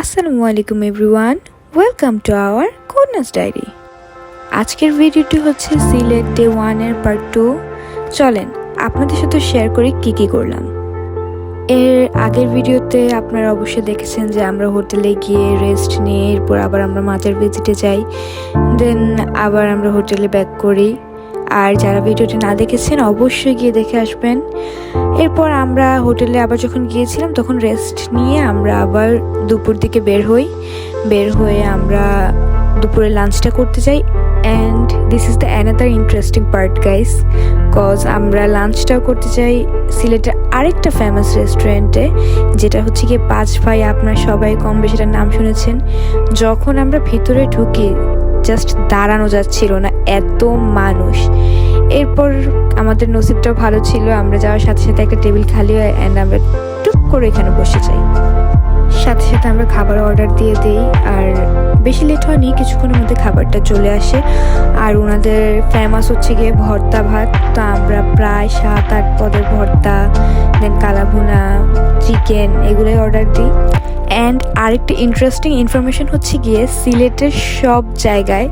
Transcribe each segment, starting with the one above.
আসসালামু আলাইকুম everyone, welcome to our কোনাস ডায়েরি। আজকের ভিডিওটি হচ্ছে সিলেট ডে ওয়ানের পার্ট টু। চলেন, আপনাদের সাথে শেয়ার করি কি কি করলাম। এর আগের ভিডিওতে আপনারা অবশ্যই দেখেছেন যে আমরা হোটেলে গিয়ে রেস্ট নিয়ে, এরপর আবার আমরা মাজার ভিজিটে যাই, দেন আবার আমরা হোটেলে ব্যাক করি। আর যারা ভিডিওটি না দেখেছেন, অবশ্যই গিয়ে দেখে আসবেন। এরপর আমরা হোটেলে আবার যখন গিয়েছিলাম, তখন রেস্ট নিয়ে আমরা আবার দুপুর দিকে বের হই। বের হয়ে আমরা দুপুরে লাঞ্চটা করতে যাই। And this is the another interesting part guys cause আমরা লাঞ্চটাও করতে চাই সিলেটের আরেকটা ফেমাস রেস্টুরেন্টে যেটা হচ্ছে গিয়ে পাঁচ ভাই আপনার সবাই কম বেশিটার নাম শুনেছেন। যখন আমরা ভিতরে ঢুকি জাস্ট দাঁড়ানো যাচ্ছিল না, এত মানুষ। এরপর আমাদের নসিবটাও ভালো ছিল, আমরা যাওয়ার সাথে সাথে একটা টেবিল খালি হয় অ্যান্ড আমরা টুক করে এখানে বসে যাই। সাথে সাথে আমরা খাবার অর্ডার দিয়ে দিই, আর বেশি লেট হয়নি, কিছুক্ষণের মধ্যে খাবারটা চলে আসে। আর ওনাদের ফেমাস হচ্ছে গিয়ে ভর্তা ভাত, তো আমরা প্রায় সাত আট পদের ভর্তা দেন কালাভুনা, চিকেন, এগুলোই অর্ডার দিই। অ্যান্ড আরেকটি ইন্টারেস্টিং ইনফরমেশন হচ্ছে গিয়ে সিলেটের সব জায়গায়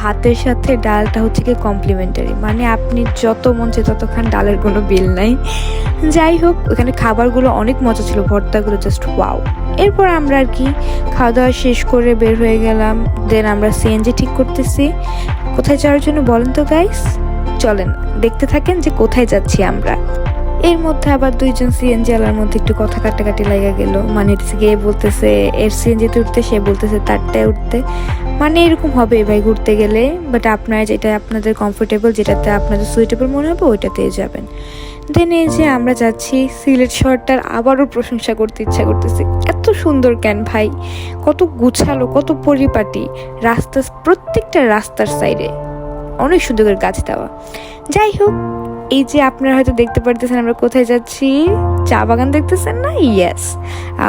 ভাতের সাথে ডালটা হচ্ছে গিয়ে কমপ্লিমেন্টারি মানে আপনি যত মন চায় ততক্ষণ ডালের কোনো বিল নাই। যাই হোক, ওখানে খাবারগুলো অনেক মজা ছিল, ভর্তাগুলো জাস্ট ওয়াও এরপর আমরা আর কি খাওয়া দাওয়া শেষ করে বের হয়ে গেলাম। দেন আমরা সিএনজি ঠিক করতেছি। কোথায় যাওয়ার জন্য বলেন তো গাইস চলেন, দেখতে থাকেন যে কোথায় যাচ্ছি আমরা। এর মধ্যে আবার দুইজন সিএনজি আলার মধ্যে একটু কথা কাটাকাটি লাগা গেল। মানে গিয়ে বলতেছে, এর সিএনজিতে উঠতে, সে বলতেছে তারটায় উঠতে। মানে এরকম হবে ভাই ঘুরতে গেলে বাট আপনারা যেটা আপনাদের কমফোর্টেবল যেটাতে আপনাদের সুইটেবল মনে হবে, ওইটাতেই যাবেন। দেন এই যে আমরা যাচ্ছি সিলেট শহরটার আবারও প্রশংসা করতে ইচ্ছা করতেছি। এত সুন্দর কেন ভাই? কত গুছালো, কত পরিপাটি। রাস্তা, প্রত্যেকটা রাস্তার সাইডে অনেক সুন্দর করে গাছ দেওয়া। যাই হোক এই যে আপনারা হয়তো দেখতে পারতেছেন, আমরা কোথায় যাচ্ছি? চা বাগান দেখতেছেন না? ইয়েস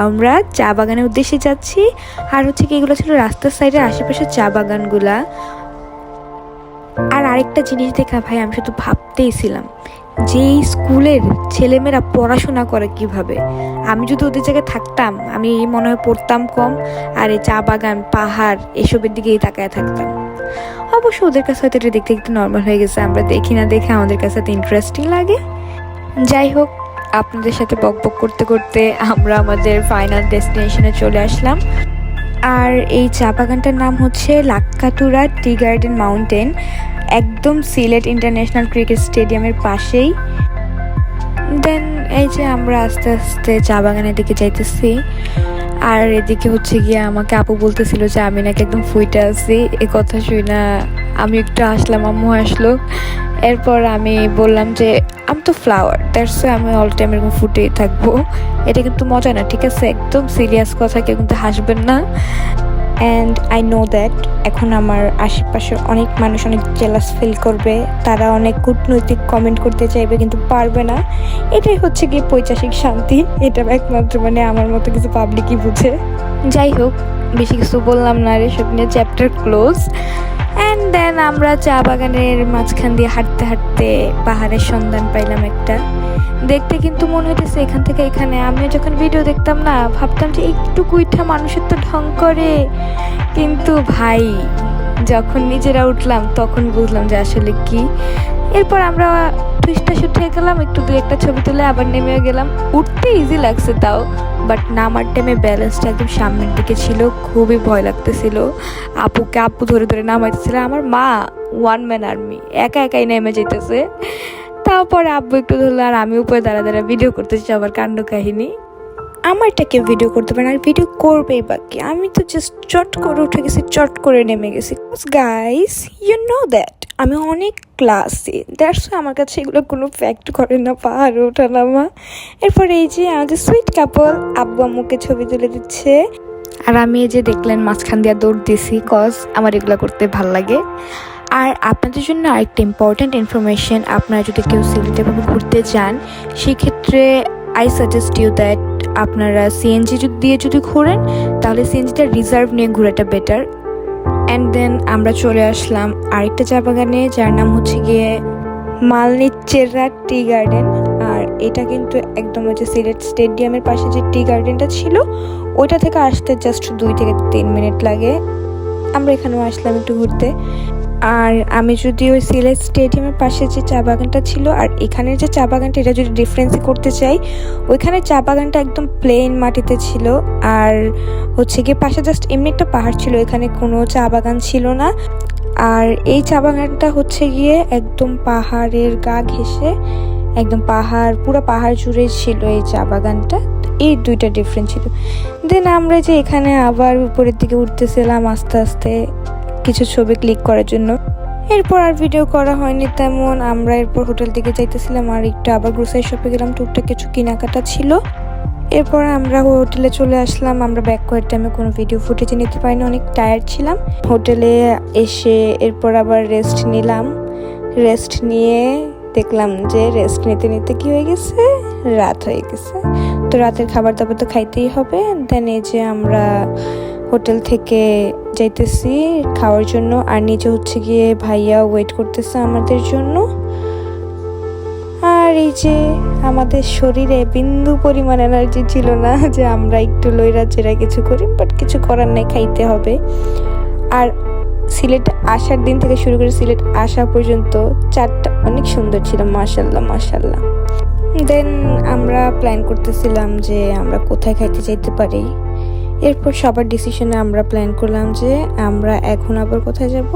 আমরা চা বাগানের উদ্দেশ্যে যাচ্ছি। আর হচ্ছে কি, এগুলো ছিল রাস্তার সাইডের আশেপাশে চা বাগানগুলা। আর আরেকটা জিনিস দেখা, ভাই, আমি শুধু ভাবতেই ছিলাম, যে স্কুলের ছেলেমেয়েরা পড়াশোনা করে কীভাবে? আমি যদি ওদের জায়গায় থাকতাম, আমি মনে হয় পড়তাম কম, আর এই চা বাগান, পাহাড়, এসবের দিকেই তাকায় থাকতাম। অবশ্য ওদের কাছে হয়তো এটা দেখতে একটু নর্মাল হয়ে গেছে, আমরা দেখি না, দেখে আমাদের কাছে এত ইন্টারেস্টিং লাগে। যাই হোক, আপনাদের সাথে বক বক করতে করতে আমরা আমাদের ফাইনাল ডেস্টিনেশনে চলে আসলাম। আর এই চা বাগানটার নাম হচ্ছে লাক্কাটুরা টি গার্ডেন মাউন্টেন, একদম সিলেট ইন্টারন্যাশনাল ক্রিকেট স্টেডিয়ামের পাশেই। দেন এই যে আমরা আস্তে আস্তে চা বাগানের দিকে যাইতেছি। আর এদিকে হচ্ছে গিয়ে আমাকে আপু বলতেছিল যে, আমি নাকি একদম ফুইটা আছি, এ কথা শুই না। আমি একটু আসলাম, আম্মু আসলো। এরপর আমি বললাম যে আমি তো ফ্লাওয়ার দ্যাটস আমি অল টাইম এরকম ফুটেই থাকব। এটা কিন্তু মজা না, ঠিক আছে? একদম সিরিয়াস কথা, কেউ কিন্তু হাসবেন না। অ্যান্ড আই নো দ্যাট এখন আমার আশেপাশে অনেক মানুষ অনেক জেলাস ফিল করবে। তারা অনেক কূটনৈতিক কমেন্ট করতে চাইবে কিন্তু পারবে না। এটাই হচ্ছে গিয়ে পৈচাসিক শান্তি। এটা একমাত্র মানে আমার মতো কিছু পাবলিকই বুঝে। যাই হোক, বেশি কিছু বললাম না রে, সব নিয়ে চ্যাপ্টার ক্লোজ অ্যান্ড দেন আমরা চা বাগানের মাঝখান দিয়ে হাঁটতে হাঁটতে পাহাড়ের সন্ধান পাইলাম একটা। দেখতে কিন্তু মনে হইতেছে এখান থেকে এখানে। আমিও যখন ভিডিও দেখতাম না, ভাবতাম যে একটু কুইঠা মানুষের তো ঢং করে। কিন্তু ভাই, যখন নিজেরা উঠলাম, তখন বুঝলাম যে আসলে কি। এরপর আমরা টুইস্টা উঠে গেলাম, একটু দু একটা ছবি তুলে আবার নেমে গেলাম। উঠতে ইজি লাগছে তাও বাট নামার টাইমে ব্যালেন্সটা একদম সামনের দিকে ছিল, খুবই ভয় লাগতেছিল। আপুকে আপু ধরে ধরে নামাইতেছিল, আমার মা ওয়ান ম্যান আর্মি একা একাই নেমে যেতেছে তারপরে আব্বু একটু ধরলো আর আমি উপরে দাঁড়া দাঁড়া ভিডিও করতেছি আবার কাণ্ড কাহিনী। আমারটা কেউ ভিডিও করতে পারে আর ভিডিও করবেই বাকি আমি তো জাস্ট চট করে উঠে গেছি, চট করে নেমে গেছি। গাইস ইউ নো দ্যাট আমি অনেক ক্লাসে দ্যাটস আমার কাছে এগুলো কোনো ফ্যাক্ট করে না, পাহাড়ে ওঠা নামা এরপর এই যে আমাদের সুইট কাপল আব্বু আম্মুকে ছবি তুলে দিচ্ছে। আর আমি এই যে দেখলেন মাঝখান দিয়ে দৌড় দিছি কজ আমার এগুলো করতে ভালো লাগে। আর আপনাদের জন্য আরেকটা ইম্পর্ট্যান্ট ইনফরমেশন আপনারা যদি কেউ সিলেটে ভাবে ঘুরতে যান, সেক্ষেত্রে আই সাজেস্ট ইউ দ্যাট আপনারা সিএনজি দিয়ে যদি ঘোরেন, তাহলে সিএনজিটা রিজার্ভ নিয়ে ঘোরাটা বেটার অ্যান্ড দেন আমরা চলে আসলাম আরেকটা চা বাগানে, যার নাম হচ্ছে গিয়ে মালনি চেররা টি গার্ডেন। আর এটা কিন্তু একদম হচ্ছে সিলেট স্টেডিয়ামের পাশে যে টি গার্ডেনটা ছিল, ওইটা থেকে আসতে জাস্ট দুই থেকে তিন মিনিট লাগে। আমরা এখানেও আসলাম একটু ঘুরতে। আর আমি যদি ওই সিলেট স্টেডিয়ামের পাশে যে চা বাগানটা ছিল আর এখানের যে চা বাগানটা, এটা যদি ডিফারেন্সই করতে চাই, ওইখানে চা বাগানটা একদম প্লেন মাটিতে ছিল। আর হচ্ছে গিয়ে পাশে জাস্ট এমনি একটা পাহাড় ছিল এখানে কোনো চা বাগান ছিল না। আর এই চা বাগানটা হচ্ছে গিয়ে একদম পাহাড়ের গা ঘেঁষে, একদম পাহাড়, পুরো পাহাড় জুড়ে ছিল এই চা বাগানটা। এই দুইটা ডিফারেন্ট ছিল। দেন আমরা যে এখানে আবার উপরের দিকে উঠতেছিলাম আস্তে আস্তে কিছু ছবি ক্লিক করার জন্য। এরপর আর ভিডিও করা হয়নি তেমন। আমরা এরপর হোটেল দিকে যাইতেছিলাম আর একটু আবার গ্রোসারি শপে গেলাম। টুকটাক কিছু কেনাকাটা ছিল। এরপর আমরা হোটেলে চলে আসলাম। আমরা ব্যাক করার টাইমে কোনো ভিডিও ফুটেজে নিতে পারিনি, অনেক টায়ার্ড ছিলাম। হোটেলে এসে এরপর আবার রেস্ট নিলাম। রেস্ট নিয়ে দেখলাম যে রেস্ট নিতে নিতে কি হয়ে গেছে? রাত হয়ে গেছে। তো রাতের খাবার দাবার তো খাইতেই হবে। দেন এই যে আমরা হোটেল থেকে যাইতেছি, খাওয়ার জন্য। আর নিচে হচ্ছে গিয়ে ভাইয়া ওয়েট করতেছে আমাদের জন্য। আর এই যে আমাদের শরীরে বিন্দু পরিমাণ এনার্জি ছিল না যে আমরা একটু লইরা চেরা কিছু করি বাট কিছু করার নাই, খাইতে হবে। আর সিলেট আসার দিন থেকে শুরু করে সিলেট আসা পর্যন্ত চারটা অনেক সুন্দর ছিল মাশাল্লাহ মাশাল্লাহ দেন আমরা প্ল্যান করতেছিলাম যে আমরা কোথায় খাইতে যেতে পারি। এরপর সবার ডিসিশনে আমরা প্ল্যান করলাম যে আমরা এখন আবার কোথায় যাব?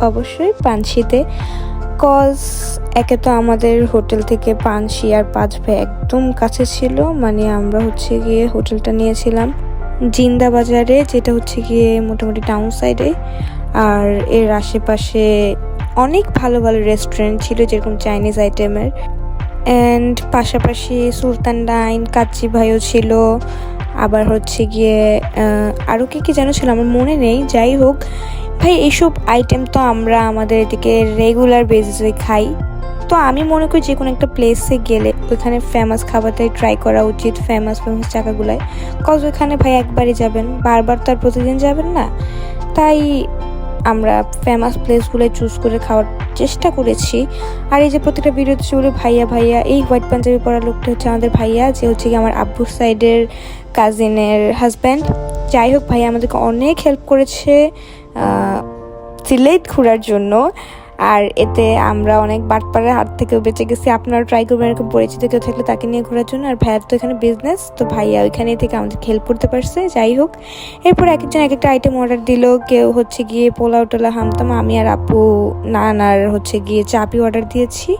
অবশ্যই পানশিতে কজ একে তো আমাদের হোটেল থেকে পানশি আর পাঁচ ভাই একদম কাছে ছিল মানে আমরা হচ্ছে গিয়ে হোটেলটা নিয়েছিলাম। জিন্দা বাজারে যেটা হচ্ছে গিয়ে মোটামুটি টাউন সাইডে আর এর আশেপাশে অনেক ভালো ভালো রেস্টুরেন্ট ছিল, যেরকম চাইনিজ আইটেমের অ্যান্ড পাশাপাশি সুলতান ডাইন, কাচ্চি ভাইও ছিল। আবার হচ্ছে গিয়ে আরও কি কি যেন ছিল আমার মনে নেই, যাই হোক। ভাই, এইসব আইটেম তো আমরা আমাদের এদিকে রেগুলার বেসিসে খাই। তো আমি মনে করি যে কোনো একটা প্লেসে গেলে ওইখানে ফেমাস খাবারটাই ট্রাই করা উচিত ফেমাস ফেমাস জায়গাগুলোয় কজ ওইখানে ভাই একবারই যাবেন, বারবার তো আর প্রতিদিন যাবেন না। তাই আমরা ফেমাস প্লেসগুলো চুজ করে খাওয়ার চেষ্টা করেছি। আর এই যে প্রতিটা ভিডিওতে চলে ভাইয়া ভাইয়া, এই হোয়াইট পাঞ্জাবি পরা লোকটা হচ্ছে আমাদের ভাইয়া, যে হচ্ছে কি আমার আব্বুর সাইডের কাজিনের হাজব্যান্ড যাই হোক, ভাইয়া আমাদেরকে অনেক হেল্প করেছে সিলেট ঘোরার জন্য। আর এতে আমরা অনেক বাটপাড়ের হাত থেকেও বেঁচে গেছি। আপনারা ট্রাই করবেন এরকম পরিচিত কেউ থাকলে তাকে নিয়ে ঘোরার জন্য। আর ভাইয়ার তো এখানে বিজনেস তো ভাইয়া ওইখানে থেকে আমাদের হেল্প করতে পারছে। যাই হোক, এরপর এক একজন এক একটা আইটেম অর্ডার দিল। কেউ হচ্ছে গিয়ে পোলাও টোলা হামতাম, আমি আর আপু নান আর হচ্ছে গিয়ে চাপি অর্ডার দিয়েছি।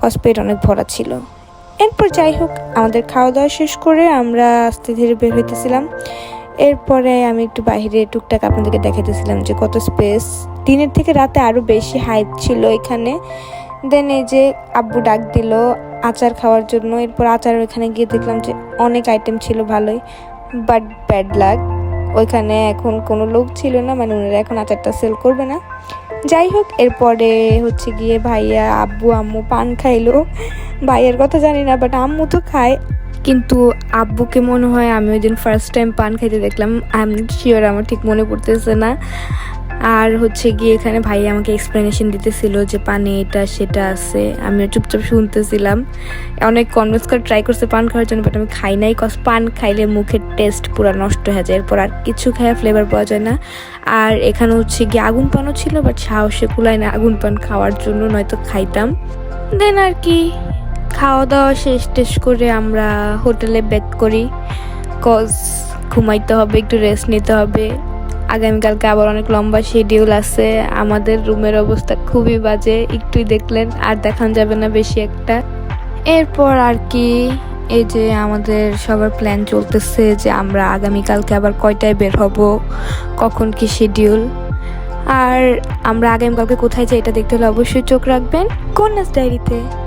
কজ পেট অনেক ভরা ছিল। এরপর যাই হোক, আমাদের খাওয়া দাওয়া শেষ করে আমরা আস্তে ধীরে বের হইতেছিলাম। এরপরে আমি একটু বাহিরে টুকটাক আপনাদেরকে দেখাইতেছিলাম যে কত স্পেস দিনের থেকে রাতে আরও বেশি হাইট ছিল এখানে। দেন এই যে আব্বু ডাক দিল আচার খাওয়ার জন্য। এরপর আচার ওইখানে গিয়ে দেখলাম যে অনেক আইটেম ছিল ভালোই বাট ব্যাড লাগ ওইখানে এখন কোনো লোক ছিল না মানে ওনারা এখন আচারটা সেল করবে না। যাই হোক, এরপরে হচ্ছে গিয়ে ভাইয়া, আব্বু, আম্মু পান খাইলো। ভাইয়ের কথা জানি না বাট আম্মু তো খায়। কিন্তু আব্বুকে মনে হয় আমি ওই দিন ফার্স্ট টাইম পান খাইতে দেখলাম। আই এম শিওর আমার ঠিক মনে পড়তেছে না। আর হচ্ছে গিয়ে এখানে ভাই আমাকে এক্সপ্লেনেশন দিতেছিল যে পানে এটা, সেটা আছে। আমিও চুপচাপ শুনতেছিলাম। অনেক কনভিন্স করে ট্রাই করছে পান খাওয়ার জন্য বাট আমি খাই নাই কজ পান খাইলে মুখের টেস্ট পুরো নষ্ট হয়ে যায়। এরপর আর কিছু খায় ফ্লেভার পাওয়া যায় না। আর এখানে হচ্ছে গিয়ে আগুন পানও ছিল বাট সাহসে কুলায় না আগুন পান খাওয়ার জন্য, নয়তো খাইতাম। দেন আর কি খাওয়া দাওয়া শেষ টেস করে আমরা হোটেলে ব্যাক করি। কজ ঘুমাইতে হবে, একটু রেস্ট নিতে হবে। আগামীকালকে আবার অনেক লম্বা শিডিউল আছে। আমাদের রুমের অবস্থা খুবই বাজে। একটুই দেখলেন, আর দেখান যাবে না বেশি একটা। এরপর আর কি, এই যে আমাদের সবার প্ল্যান চলতেছে যে আমরা আগামীকালকে আবার কয়টায় বের হব, কখন কি শিডিউল আর আমরা আগামীকালকে কোথায় যাই এটা দেখতে হলে অবশ্যই চোখ রাখবেন। কন্যাস ডায়েরিতে।